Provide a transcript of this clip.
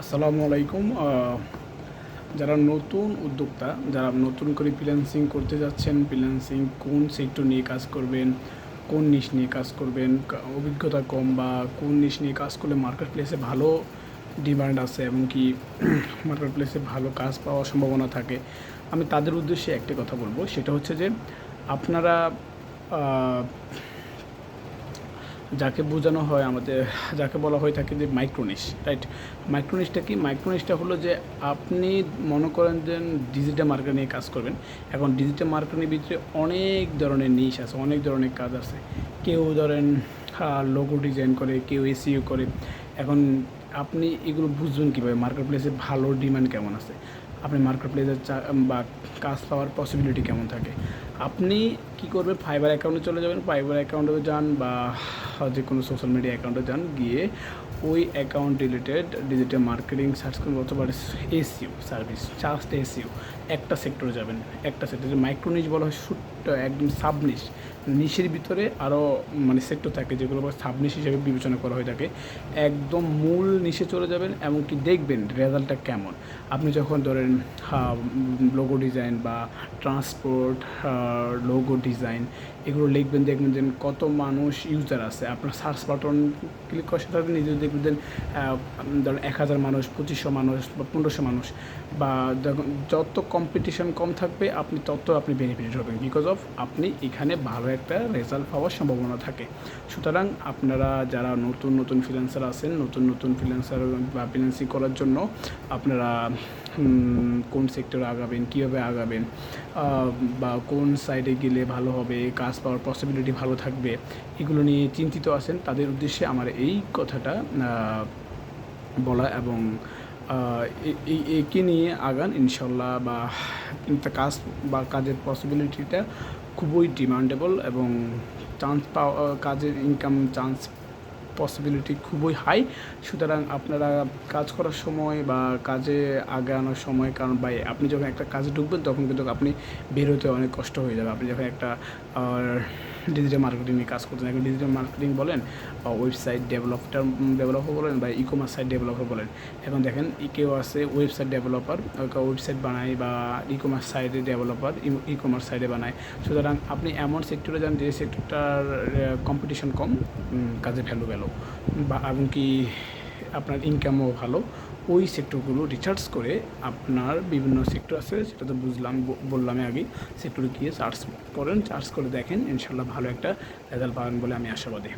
আসসালামু আলাইকুম। যারা নতুন উদ্যোক্তা, যারা নতুন করে ফ্রিল্যান্সিং করতে যাচ্ছেন ফ্রিল্যান্সিং কোন সেক্টর নিয়ে কাজ করবেন, কোন নিশ নিয়ে কাজ করবেন অভিজ্ঞতা কম বা কোন নিশ নিয়ে কাজ করলে মার্কেট প্লেসে ভালো ডিমান্ড আছে এবং কি মার্কেট প্লেসে ভালো কাজ পাওয়ার সম্ভাবনা থাকে, আমি তাদের উদ্দেশ্যে একটি কথা বলব। সেটা হচ্ছে যে, আপনারা যাকে বোঝানো হয় আমাদের, যাকে বলা হয়ে থাকে যে মাইক্রোনিশ রাইট মাইক্রোনিশটা কি? মাইক্রোনিশটা হলো যে আপনি মনে করেন যে ডিজিটাল মার্কেট নিয়ে কাজ করবেন। এখন ডিজিটাল মার্কেটের ভিতরে অনেক ধরনের নিশ আছে, অনেক ধরনের কাজ আছে। কেউ ধরেন লোগো ডিজাইন করে, কেউ এসিও করে। এখন আপনি এগুলো বুঝবেন কীভাবে? মার্কেট প্লেসে ভালো ডিমান্ড কেমন আছে? আপনি মার্কেট প্লেসের বা কাজ পাওয়ার পসিবিলিটি কেমন থাকে? আপনি কি করবেন? ফাইবার অ্যাকাউন্টে চলে যাবেন। ফাইবার অ্যাকাউন্টে যান বা যে কোনো সোশ্যাল মিডিয়া অ্যাকাউন্টে যান, গিয়ে ওই account related digital marketing search করুন অথবা এসিও সার্ভিস জাস্ট এসিও একটা সেক্টরে যাবেন। একটা সেক্টরে মাইক্রোনিশ বলা হয়, ছোট্ট একদম সাবনিশ নিশের ভিতরে আরও মানে সেক্টর থাকে যেগুলো সাবনিশ হিসেবে বিবেচনা করা হয়ে থাকে। একদম মূল নিশে চলে যাবেন এমনকি দেখবেন রেজাল্টটা কেমন। আপনি যখন ধরেন লোগো ডিজাইন বা ট্রান্সপোর্ট লোগো ডিজাইন এগুলো লিখবেন, দেখবেন যে কত মানুষ ইউজার আছে। আপনার সার্চ বাটন ক্লিক করার সাথে নিজে দেখবেন ধরেন এক হাজার মানুষ, পঁচিশশো মানুষ বা পনেরোশো মানুষ বা যত কম্পিটিশন কম থাকবে, আপনি তত আপনি বেনিফিট হবেন বিকজ অফ আপনি এখানে ভালো একটা রেজাল্ট পাওয়ার সম্ভাবনা থাকে। সুতরাং আপনারা যারা নতুন নতুন ফ্রিল্যান্সার আছেন, নতুন নতুন ফ্রিল্যান্সার বা ফ্রিল্যান্সিং করার জন্য আপনারা কোন সেক্টরে আগাবেন, কীভাবে আগাবেন বা কোন সাইডে গেলে ভালো হবে, কাজ পাওয়ার পসিবিলিটি ভালো থাকবে, এগুলো নিয়ে চিন্তিত আছেন। তাদের উদ্দেশ্যে আমার এই কথাটা বলা এবং একে নিয়ে আগান ইনশাল্লাহ বা কাজ বা কাজের পসিবিলিটিটা খুবই ডিমান্ডেবল এবং চান্স পাওয়া, কাজের ইনকাম চান্স পসিবিলিটি খুবই হাই সুতরাং আপনারা কাজ করার সময় বা কাজে আগানোর সময়, কারণ বাই আপনি যখন একটা কাজে ঢুকবেন, তখন কিন্তু আপনি বেরোতে অনেক কষ্ট হয়ে যাবে। আপনি যখন একটা ডিজিটাল মার্কেটিং নিয়ে কাজ করতেন। এখন ডিজিটাল মার্কেটিং বলেন বা ওয়েবসাইট ডেভেলপটার ডেভেলপার বলেন বা ই কমার্স সাইট ডেভেলপার বলেন। এখন দেখেন কেউ আছে ওয়েবসাইট ডেভেলপার ওয়েবসাইট বানায় বা ই কমার্স সাইটে ডেভেলপার ই কমার্স সাইটে বানায়। সুতরাং আপনি এমন সেক্টরে যান যে সেক্টরটার কম্পিটিশন কম কাজে ভ্যালু ভ্যালু বা এমনকি আপনার ইনকামও ভালো, ওই সেক্টরগুলো রিসার্চ করে আপনার বিভিন্ন সেক্টর আছে, সেটা তো বুঝলাম বললাম আগে সেক্টরে গিয়ে সার্চ করেন সার্চ করে দেখেন ইনশাল্লাহ ভালো একটা রেজাল্ট পাবেন বলে আমি আশাবাদী।